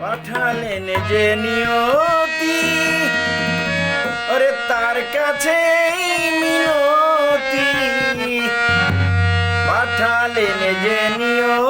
পাঠালেন যে নিয়তি। ওরে তার কাছে মিনতি। পাঠালেন যে নিয়তি।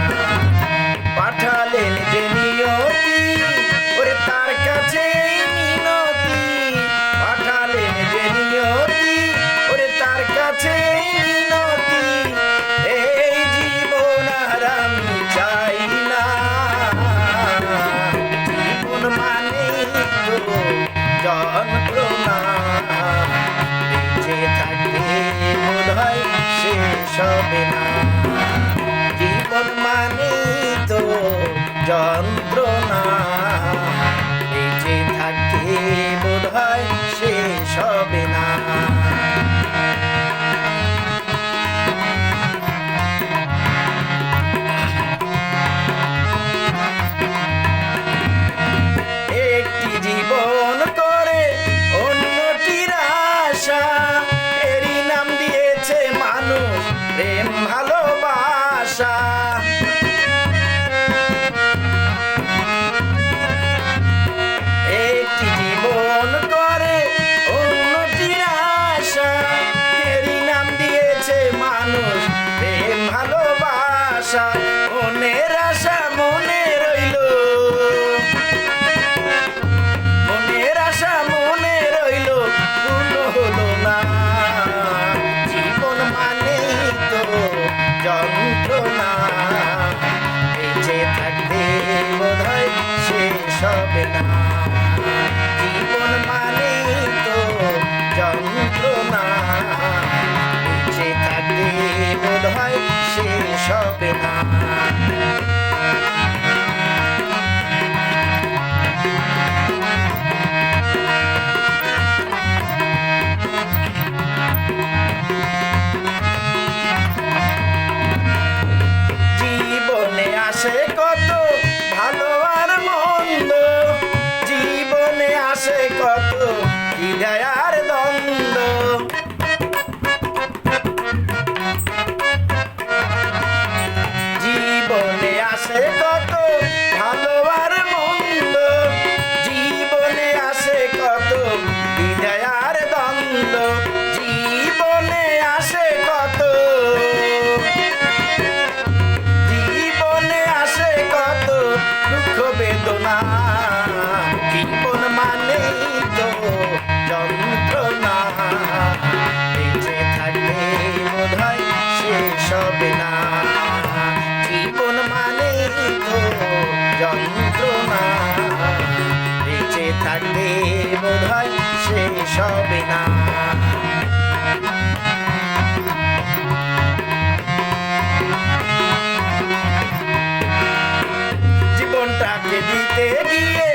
সম্মানিত যন্ত্রণা। আশা মনে থাকবে বোধ হয় শেষ হবে না। জীবনটাকে দিতে গিয়ে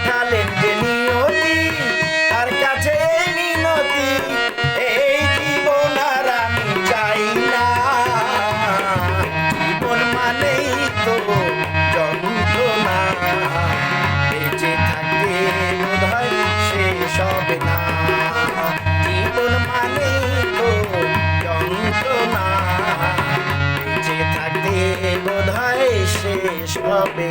পাঠালেন যে নিয়তি, তার কাছে মিনতি, এই জীবন আর আমি চাই না। জীবন মানেই বেঁচে শেষ হবে না। জীবন মানেই তো যন্ত্রণা। বেঁচে থাকতে বোধহয় শেষ হবে